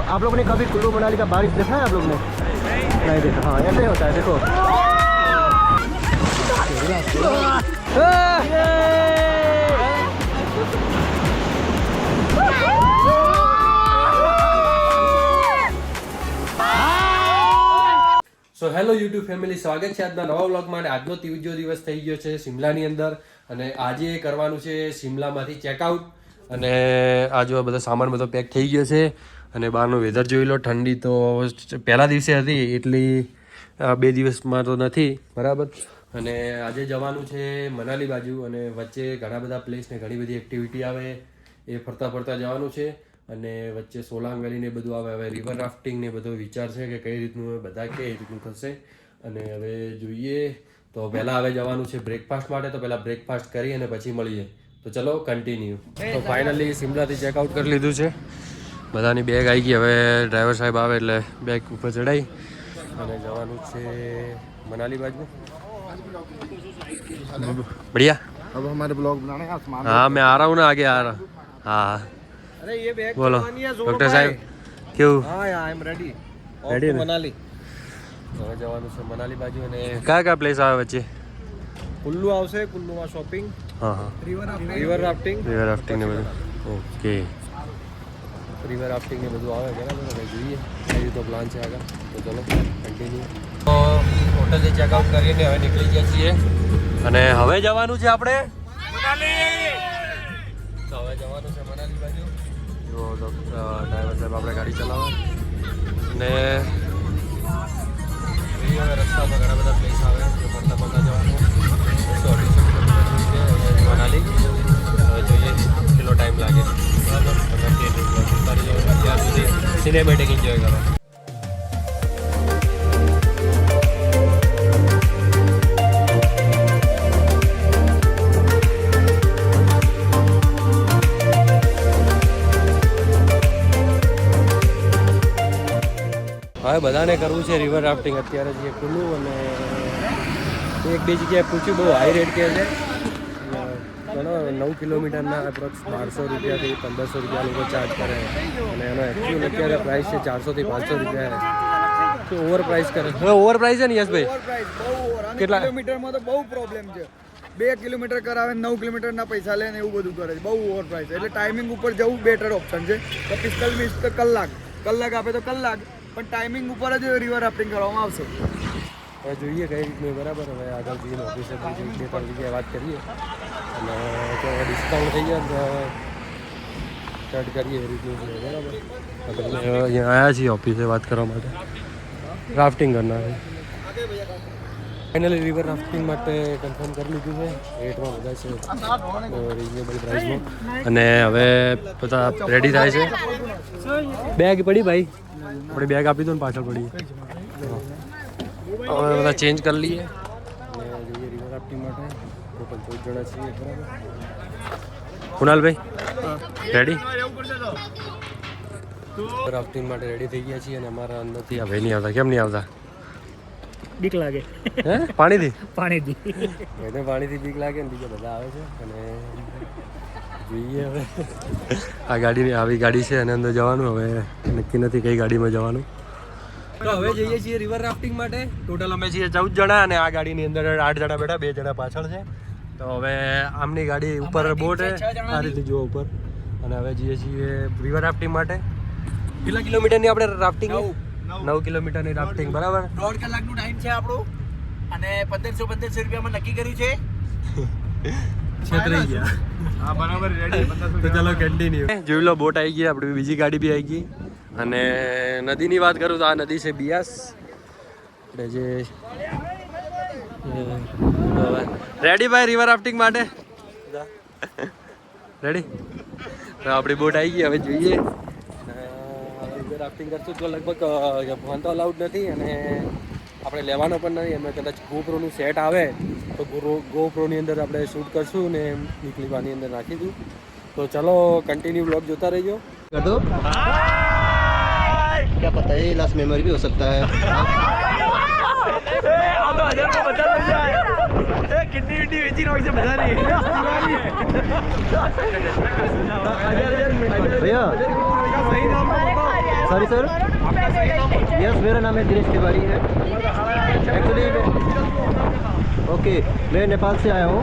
आप लोगों ने कभी कुल्लू मनाली का बारिश देखा है आप लोग ने नहीं देखा हाँ ऐसे ही होता है देखो સો હેલો યુટ્યુબ ફેમિલી સ્વાગત છે આજના નવા વ્લોગ માટે આજનો ત્રીજો દિવસ થઈ ગયો છે શિમલાની અંદર અને આજે કરવાનું છે શિમલામાંથી ચેકઆઉટ અને આ જો બધો સામાન બધો પેક થઈ ગયો છે અને બહારનો વેધર જોઈ લો ઠંડી તો પહેલા દિવસે હતી એટલી બે દિવસમાં તો નથી બરાબર? અને આજે જવાનું છે મનાલી બાજુ અને વચ્ચે ઘણા બધા પ્લેસને ઘણી બધી એક્ટિવિટી આવે એ ફરતા ફરતા જવાનું છે. અને વચ્ચે સોલાંગ વેલી ને બધું આવે હવે રિવર રાફ્ટિંગ ને બધો વિચાર છે કે કઈ રીતનું બધા કઈ રીતનું થશે. અને હવે જોઈએ તો પહેલાં હવે જવાનું છે બ્રેકફાસ્ટ માટે તો પહેલાં બ્રેકફાસ્ટ કરી અને પછી મળીએ. તો ચલો કન્ટિન્યુ તો ફાઇનલી સિમલાથી ચેકઆઉટ કરી લીધું છે. બધાની બેગ આવી ગઈ હવે ડ્રાઈવર સાહેબ આવે એટલે બેગ ઉપર ચડાઈ અને જવાનું છે મનાલી બાજુ बढ़िया अब हमारे ब्लॉग बनाने का सामान हाँ मैं आ रहा हूँ ना आगे आ रहा हाँ अरे ये बैग बोलो ડોક્ટર સાહેબ કેવું हाँ यार आई एम रेडी Ready ને? मनाली હવે જવાનું છે મનાલી બાજુ અને કયા કયા પ્લેસ આવે વચ્ચે કુલ્લુ આવશે કુલ્લુમાં શોપિંગ હા હા રિવર રાફ્ટિંગ રિવર રાફ્ટિંગ ને બધું ઓકે રિવર રાફ્ટિંગ ને બધું આવે, બરાબર? જોઈએ. એ રીતનો પ્લાન છે આગળ. તો ચલો કન્ટિન્યુ તો હોટલથી ચેકઆઉટ કરીને હવે નીકળી ગયા છીએ. અને હવે જવાનું છે આપણે હવે જવાનું છે મનાલી બાજુ. જો ડ્રાઈવર સાહેબ આપણે ગાડી ચલાવે. અને રસ્તામાં ઘણા બધા પ્લેસ આવે, તો ફરતા ફરતા જવાનું. બસો સુધી સિનેમેટિક એન્જોય કરો હવે બધાને કરવું છે રિવર રાફ્ટિંગ અત્યારે જે ખુલ્લું અને એક બે જગ્યાએ પૂછ્યું, બહુ હાઈ રેટ કહે છે. ઘણો નવ કિલોમીટરના એપ્રોક્સ બારસો રૂપિયાથી પંદરસો રૂપિયા લોકો ચાર્જ કરે. અને એનો એકચ્યુઅલ અત્યારે પ્રાઇસ છે ચારસોથી પાંચસો રૂપિયા તો ઓવર પ્રાઇસ કરે. હવે ઓવર પ્રાઇસ છે ને યશભાઈ? કેટલા? કિલોમીટરમાં તો બહુ પ્રોબ્લેમ છે. બે કિલોમીટર કરાવે નવ કિલોમીટરના પૈસા લે ને એવું બધું કરે છે. બહુ ઓવર પ્રાઇસ એટલે ટાઈમિંગ ઉપર જવું બેટર ઓપ્શન છે. તો પિસ્તાલીસ તો કલાક. કલાક આપે તો કલાક. પણ ટાઈમિંગ ઉપર જ રિવર રાફ્ટિંગ કરવામાં આવશે. હવે જોઈએ કઈ રીતનું બરાબર. હવે આગળ જઈને ઓફિસે પણ બે ત્રણ જગ્યાએ વાત કરીએ. અને જો ડિસ્કાઉન્ટ થઈ જાય તો સ્ટાર્ટ કરીએ એ રીતનું છે, બરાબર. અહીંયા આવ્યા છીએ ઓફિસે વાત કરવા માટે. રાફ્ટિંગ કરનાર ફાઇનલી રિવર રાફ્ટિંગ માટે કન્ફર્મ કરી લીધું છે. રેટમાં બધા છે. રિઝનેબલ પ્રાઇસમાં અને હવે બધા રેડી થાય છે. બેગ પડી ભાઈ? આપણે બેગ આપી દો ને પાછળ પડી. હવે બધા ચેન્જ કરી લઈએ. જઈએ રિવર રાફ્ટિંગ માટે ટોટલ ચૌદ જણા છીએ બરાબર કુણાલભાઈ રેડી રાફ્ટિંગ માટે રેડી થઈ ગયા છીએ અને અમારા અંદરથી આ ભાઈ નહીં આવતા. કેમ નહીં આવતા? બીક લાગે. હે? પાણીથી? પાણીથી. એને પાણીથી બીક લાગે ને બીજા બધા આવે છે. અને જોઈએ હવે. આ ગાડીની આવી ગાડી છે અને અંદર જવાનું. હવે નક્કી નથી કઈ ગાડીમાં જવાનું. તો હવે જઈએ છીએ રિવર રાફ્ટિંગ માટે. ટોટલ અમે છીએ ચૌદ જણા અને આ ગાડીની અંદર આઠ જણા બેઠા બે જણા પાછળ છે. તો હવે આમની ગાડી ઉપર બોટ આ રીતે જુઓ ઉપર. અને હવે જઈએ છીએ રિવર રાફ્ટિંગ માટે. કેટલા કિલોમીટરની આપણે રાફ્ટિંગ નવ. કિલોમીટરની રાફ્ટિંગ બરાબર? દોઢ કલાકનું ટાઈમ છે આપણું. અને પંદરસો પંદરસો રૂપિયામાં નક્કી કર્યું છે. છેતરાઈ ગયા. હા બરાબર રેડી તો ચલો કન્ટિન્યુ જોઈ લો બોટ આવી ગઈ આપણી બીજી ગાડી બી આવી ગઈ. અને નદીની વાત કરું તો આ નદી છે બિયાસ. એટલે જે રેડી ભાઈ રિવર રાફ્ટિંગ માટે? રેડી તો આપણી બોટ આવી ગઈ હવે જોઈએ. રાફ્ટિંગ કરશું તો લગભગ ફોન તો અલાઉડ નથી અને આપણે લેવાનો પણ નથી. અમે કદાચ ગોપ્રોનું સેટ આવે તો ગોપ્રોની અંદર આપણે શૂટ કરશું ને નીકળી વાની અંદર નાખીશું તો ચલો કન્ટિન્યુ બ્લોગ જોતા રહીજો. રહેજો क्या पता है लास्ट मेमोरी भी हो सकता है। भैया सॉरी सर यस मेरा नाम है दिनेश तिवारी है। एक्चुअली ओके मैं नेपाल से आया हूँ।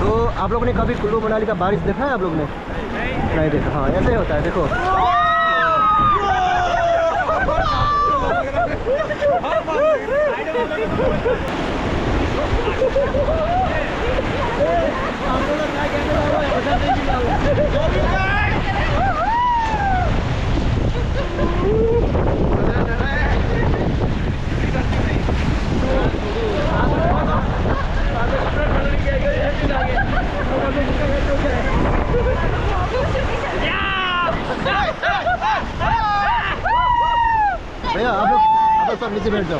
तो आप लोग ने कभी कुल्लू मनाली का बारिश देखा है आप लोग ने? ないです。はいやったよ大成功 भैया आप लोग आप लोग सब नीचे बैठ जाओ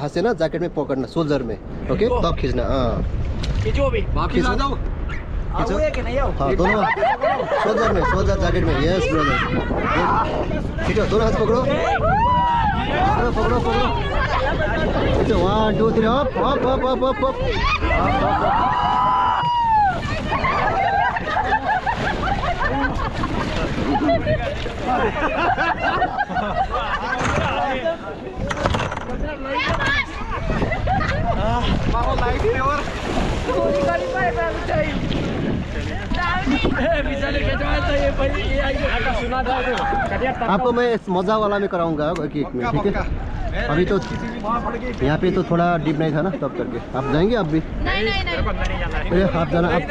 हाथ से ना जैकेट में पकड़ना सोल्जर में ओके? तब खींचना हाँ। हाँ, दोनों में जैकेट में। यस ब्रदर दोनों हाथ पकड़ो। पकड़ो Ha ha ha ha! आपको मैं इस मज़ा वाला में कराऊँगा एक एक में ठीक है? अभी तो यहाँ पे तो थोड़ा डीप नहीं था ना तब करके। आप जाएँगे आप भी? नहीं नहीं नहीं अरे आप जाना आप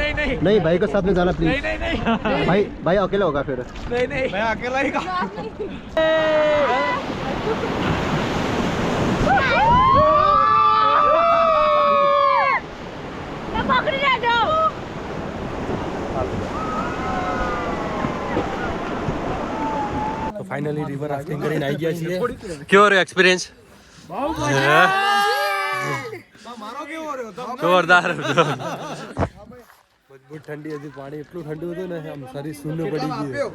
नहीं भाई के साथ में जाना प्लीज़ भाई भाई अकेला होगा फिर। नहीं नहीं। मैं अकेला ही પકડી લેજો. તો ફાઇનલી રિવર રાફ્ટિંગ કરીને આવી ગયા છીએ. કેવો રહ્યો એક્સપિરિયન્સ જોરદાર. મજબૂત ઠંડી હતી પાણી એટલું ઠંડુ હતું ને આમ શરીર શૂન્ય પડી ગયું.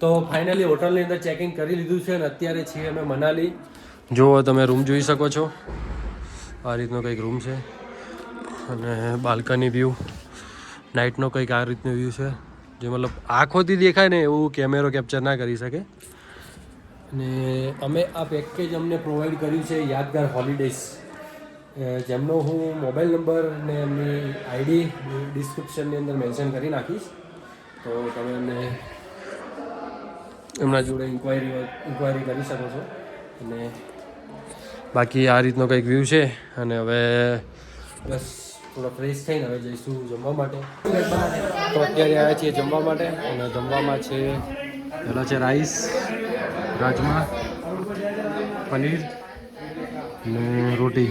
તો ફાઇનલી હોટલની અંદર ચેકિંગ કરી લીધું છે અને અત્યારે છીએ અમે મનાલી. જુઓ, તમે રૂમ જોઈ શકો છો. આ રીતનો કંઈક રૂમ છે. અને બાલ્કની વ્યૂ નાઇટનો કંઈક આ રીતનો વ્યૂ છે. જે મતલબ આંખોથી દેખાય ને એવું કેમેરો કેપ્ચર ના કરી શકે. અને અમે આ પેકેજ અમને પ્રોવાઈડ કર્યું છે યાદગાર હોલિડેઝ જેમનો હું મોબાઈલ નંબર ને એમની આઈડી ડિસ્ક્રિપ્શનની અંદર મેન્શન કરી નાખીશ. તો તમે એમને એમના જોડે ઇન્ક્વાયરી ઇન્ક્વાયરી કરી શકો છો. અને બાકી આ રીતનો કંઈક વ્યૂ છે અને હવે બસ, થોડો ફ્રેશ થઈને હવે જઈશું જમવા માટે. તો અત્યારે આવ્યા છીએ જમવા માટે અને જમવામાં છે પેલા છે રાઈસ રાજમા, પનીર અને રોટી.